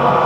you.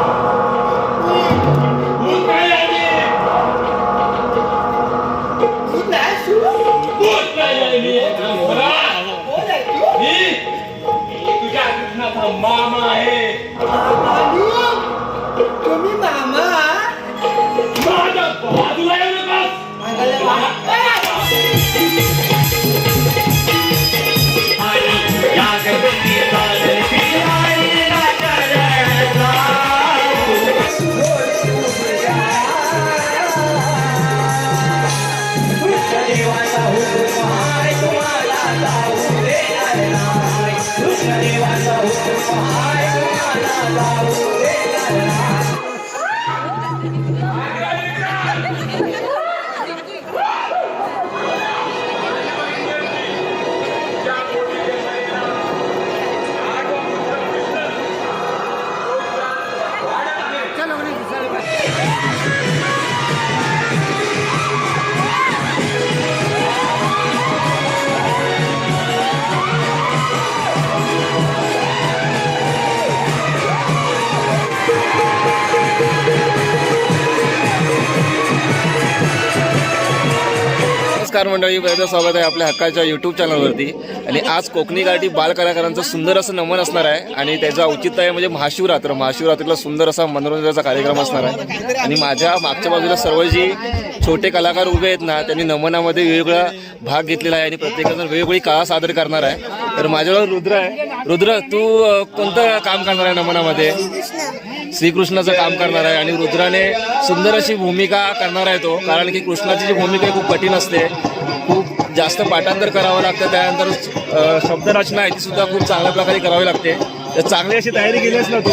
नमस्कार मंडळी पहिलं स्वागत आहे आपल्या हक्काच्या यूट्यूब चॅनलवरती आणि आज कोकणी गाठी बाल कलाकारांचं सुंदर असं नमन असणार आहे. आणि त्याचं औचित्य आहे म्हणजे महाशिवरात्र. महाशिवरात्रीला सुंदर असा मनोरंजनाचा कार्यक्रम असणार आहे. आणि माझ्या मागच्या बाजूला सर्व जी छोटे कलाकार उभे आहेत ना त्यांनी नमनामध्ये वेगवेगळा भाग घेतलेला आहे आणि प्रत्येकाजण वेगवेगळी कला सादर करणार आहे. तर माझ्याजवळ रुद्र आहे. रुद्र तू कोणतं काम करणार आहे नमनामध्ये? श्रीकृष्णाचं काम करणार आहे आणि रुद्राने सुंदर अशी भूमिका करणार आहे तो. कारण की कृष्णाची जी भूमिका आहे खूप कठीण असते. खूप जास्त पाठांतर करावं लागतं. त्यानंतर शब्दरचना आहे ती सुद्धा खूप चांगल्या प्रकारे करावी लागते. तर चांगली अशी तयारी केली आहेस ना तू?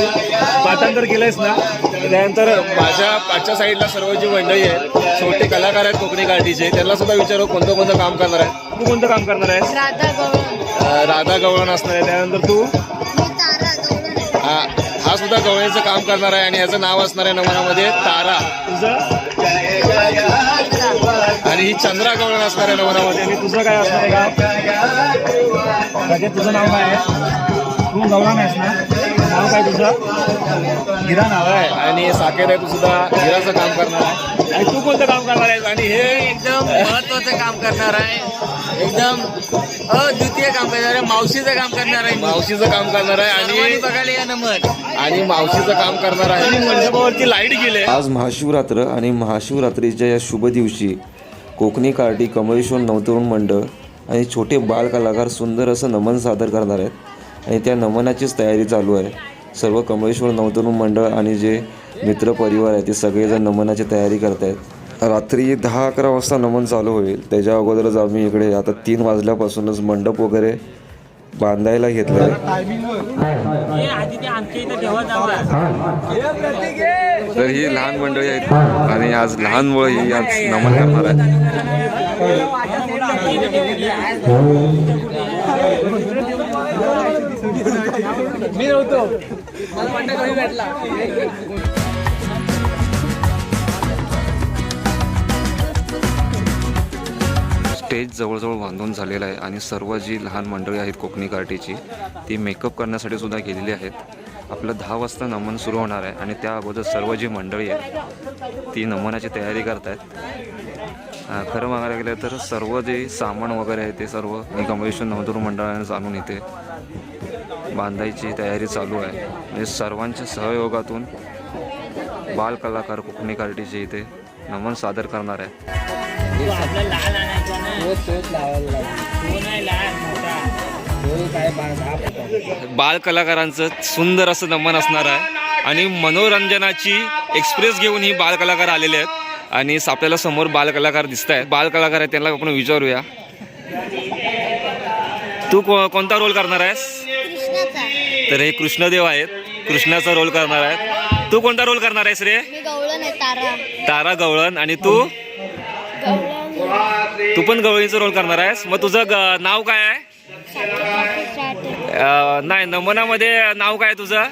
पाठांतर केलं आहेस ना? तर त्यानंतर माझ्या पाठच्या साईडला सर्व जी मंडळी आहेत छोटे कलाकार आहेत कोकणी गाठीचे त्यांना सुद्धा विचारू कोणतं कोणतं काम करणार आहे. तू कोणतं काम करणार आहेस? राधा गवळण. असणार आहे. त्यानंतर तू? हा. हा सुद्धा गवळीचं काम करणार आहे आणि याचं नाव असणार आहे नमनामध्ये तारा. आणि ही चंद्रा गवळण असणार आहे नमनामध्ये आणि तुझं काय असणार आहे का तुझं नाव काय आहे? तू गवळण आहेस ना? नाव काय तुझं? हिरा नाव आहे. आणि साकेत आहे तू सुद्धा हिराचं काम करणार आहे. आणि तू कोणतं काम करणार आहेस? आणि हे एकदम महत्वाचं काम करणार आहे. एकदम अद्वितीय काम करणार आहे. मावशीचं काम करणार आहे मावशीचं काम करणार आहे आणि बघायला या नंबर. आणि मावशीचं काम करणार आहे. आणि मंडपावरती लाइट गेले आज महाशिवरात्र आणि महाशिवरात्रीच्या या शुभ दिवशी कोकणी कार्टी कमळेश्वर नवतरुण मंडळ आणि छोटे बाल कलाकार सुंदर असं नमन सादर करणार आहेत. आणि त्या नमनाचीच तयारी चालू आहे. सर्व कमळेश्वर नवतरुण मंडळ आणि जे मित्रपरिवार आहे ते सगळेजण नमनाची तयारी करत आहेत रात्री दहा अकरा वाजता नमन चालू होईल. त्याच्या अगोदरच आम्ही इकडे आता तीन वाजल्यापासूनच मंडप वगैरे बांधायला घेतलं आहे तर ही लहान मंडळी आहेत. आणि आज लहान मुलं ही आज नमन करणार आहेत स्टेज जवळजवळ बांधून झालेला आहे आणि सर्व जी लहान मंडळी आहेत कोकणी कार्टीची ती मेकअप करण्यासाठी सुद्धा गेलेली आहेत. आपलं दहा वाजता नमन सुरू होणार आहे आणि त्या अगोदर सर्व जी मंडळी आहे ती नमनाची तयारी करत आहेत खरं मागायला गेलं तर सर्व जे सामान वगैरे आहे ते सर्व मी कमलेश्वर नवदुर मंडळाने जाणून इथे बांधायची तयारी चालू आहे. म्हणजे सर्वांच्या सहयोगातून बाल कलाकार कोकणी कार्टीचे इथे नमन सादर करणार आहे. बाल कलाकारांचं सुंदर असं नमन असणार आहे आणि मनोरंजनाची एक्सप्रेस घेऊन ही बाल कलाकार आलेले आहेत. आणि आपल्याला समोर बाल कलाकार दिसत आहेत. बाल कलाकार आहेत त्यांना आपण विचारूया. तू को- कोणता रोल करणार आहेस? तर हे कृष्णदेव आहेत. कृष्णाचा रोल करणार आहेत. तू कोणता रोल करणार आहेस रे? गवळण आहे तारा. तारा गवळण. आणि तू? तू पण गवळीचा रोल करणार आहेस. मग तुझं ग- नाव काय आहे? अं, नाही नमनामध्ये नाव काय तुझं?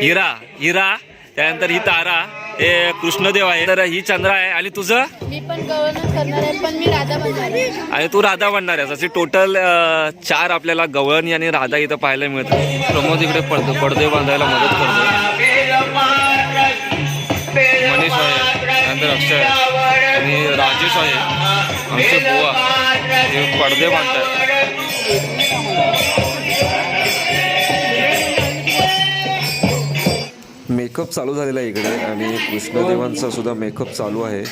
हिरा. हिरा. त्यानंतर ही तारा. हे कृष्णदेव आहे. तर ही चंद्र आहे. आणि तुझं? मी पण गवळण करणार आहे पण मी राधा बनणार आहे. आणि तू राधा बनणार आहे असे टोटल चार आपल्याला गवळणी आणि राधा इथं पाहायला मिळत प्रमोद इकडे पडतो पडदे बांधायला मदत करतो. मनीष आहे नंतर अक्षय आणि राजेश आहे. आमचे बुवा. हे पडदे बांधतात मेकअप चालू झालेला आहे इकडे आणि कृष्णदेवांचा सुद्धा मेकअप चालू आहे.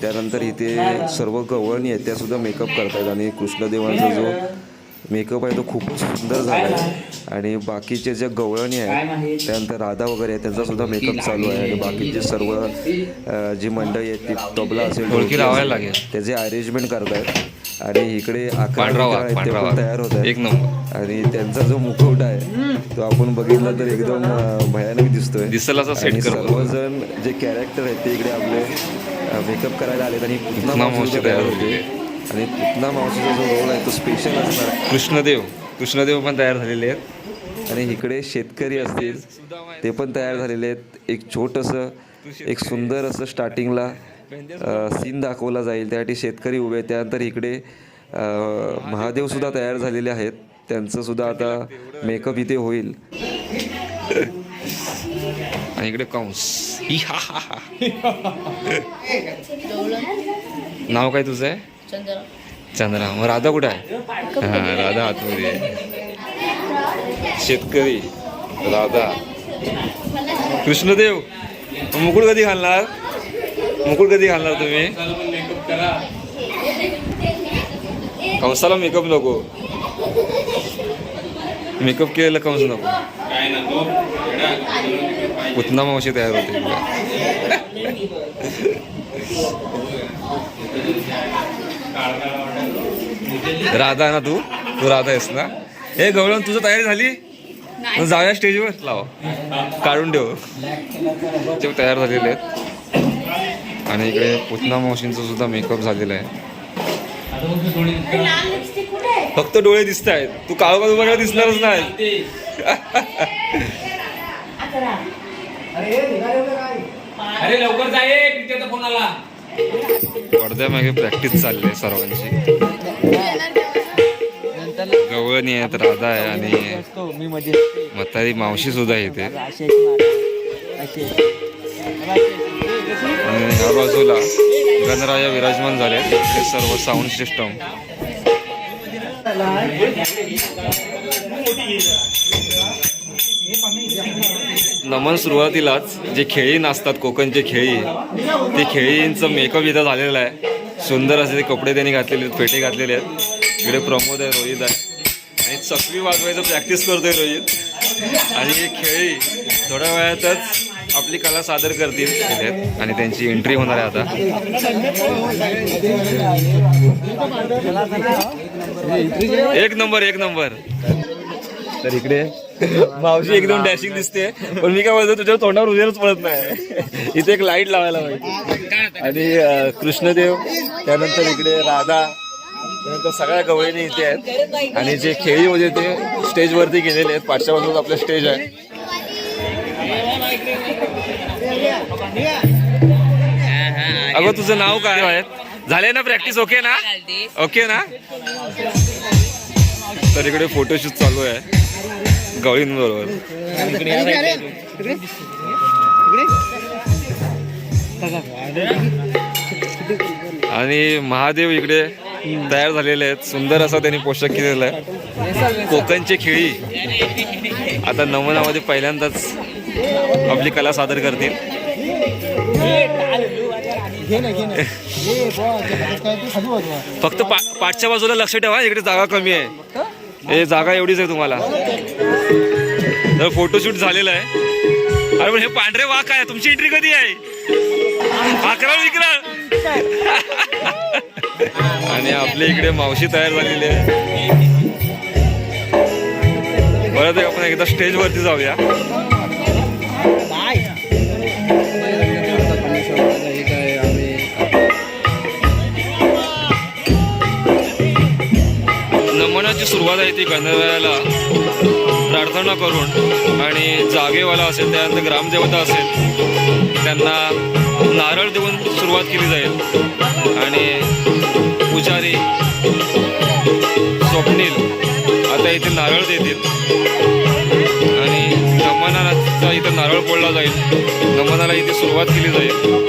त्यानंतर इथे सर्व गवळणी आहेत त्या सुद्धा मेकअप करतायत आणि कृष्णदेवांचा जो मेकअप आहे तो खूपच सुंदर झाला आहे आणि बाकीचे जे गवळणी आहेत त्यानंतर राधा वगैरे आहे त्यांचा सुद्धा मेकअप चालू आहे. आणि बाकीचे सर्व जी मंडळी आहेत ती तबला असेल. त्याचे अरेंजमेंट करतायत. आणि इकडे. तयार होत एक नंबर. आणि त्यांचा जो मुखवटा आहे तो आपण बघितला तर एकदम भयानक दिसतोय दिसेल. सर्वजण जे कॅरेक्टर आहेत ते इकडे आपले मेकअप करायला आलेत आणि पुतना मावशी तयार होते आणि पुतना मावशीचा जो रोल आहे तो स्पेशल असणार. कृष्णदेव कृष्णदेव पण तयार झालेले आहेत आणि इकडे शेतकरी असतील ते पण तयार झालेले आहेत एक छोटंसं एक सुंदर असं स्टार्टिंगला सीन दाखवला जाईल. त्यासाठी शेतकरी उभे त्यानंतर इकडे अ, महादेव सुद्धा तयार झालेले आहेत. त्यांचं सुद्धा आता मेकअप इथे होईल. आणि इकडे कंस. नाव काय तुझं? आहे चंद्रा. मग राधा कुठे आहे? हा राधा आतमध्ये आहे. शेतकरी. राधा. कृष्णदेव. मुकुट कधी घालणार? मुकुट कधी घालणार तुम्ही? कंसाला मेकअप नको. मेकअप केलेला कंस नको. पुतना मावशी तयार होते राधा ना तू? तू राधा आहेस ना? हे गवळण तुझं तयारी झाली? जाऊया स्टेजवर लाव. काढून ठेव. ते तयार झालेले आहेत. आणि इकडे पुतना मावशींचा सुद्धा मेकअप झालेला आहे. फक्त डोळे दिसत आहेत तू काळ बरोबर दिसणारच नाही. अरे लवकर जाय पिक्चरचा फोन आला पडद्यामागे प्रॅक्टिस चालली आहे सर्वांची. गवळणी आहेत राधा आहे आणि म्हातारी मावशी सुद्धा येते आणि ह्या बाजूला गणराया विराजमान झाले हे सर्व साऊंड सिस्टम नमन सुरुवातीलाच जे खेळी नाचतात कोकणचे खेळी ते खेळींचं मेकअप इथं झालेलं आहे. सुंदर असे ते कपडे त्यांनी घातलेले आहेत फेटे घातलेले आहेत. इकडे प्रमोद आहे रोहित आहे. आणि चकवी वाजवायचं प्रॅक्टिस करतोय रोहित. आणि हे खेळी थोड्या वेळातच आपली कला सादर करतील इथे आणि त्यांची एंट्री होणार आहे आता. एक नंबर एक नंबर. तर इकडे मावशी एकदम डॅशिंग दिसते. पण मी काय बोलतो तुझ्या तोंडावर उजेरच पडत नाही. इथे एक लाइट लावायला पाहिजे आणि कृष्णदेव त्यानंतर इकडे राधा त्यानंतर सगळ्या गवळीने इथे आहेत. आणि जे खेळी होते ते स्टेजवरती गेलेले आहेत. पाचशा बाजूला आपलं स्टेज आहे. अगं तुझं नाव काय? आहे झाले ना प्रॅक्टिस ओके ना? ओके ना? तर इकडे फोटोशूट चालू आहे. गवळींबरोबर आणि महादेव इकडे तयार झालेले आहेत. सुंदर असा त्यांनी पोशाख केलेला आहे. कोकणचे खेळी. आता नमुनामध्ये पहिल्यांदाच आपली कला सादर करतील. फक्त पा पाठच्या बाजूला लक्ष ठेवा इकडे जागा कमी आहे. हे जागा एवढीच आहे तुम्हाला. तर फोटोशूट झालेला आहे. अरे पण हे पांढरे वाक काय? तुमची एंट्री कधी आहे? अकरा विकरा आणि आपल्या इकडे मावशी तयार झालेली आहे. बरं ते आपण एकदा स्टेजवरती जाऊया. ती गंधर्वाला प्रार्थना करून आणि जागेवाला असेल त्यानंतर ग्रामदेवता असेल त्यांना नारळ देऊन सुरुवात केली जाईल. आणि पुजारी स्वप्नील आता इथे नारळ देतील. आणि नमनाचा इथे नारळ पोळला जाईल. नमनाला इथे सुरुवात केली जाईल.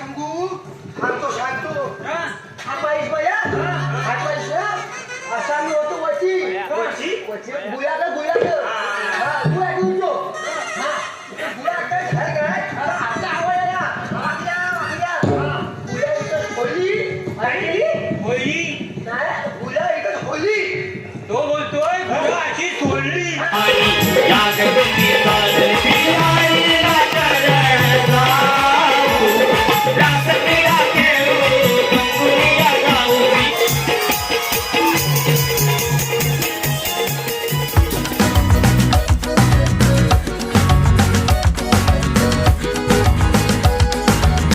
Jungkook.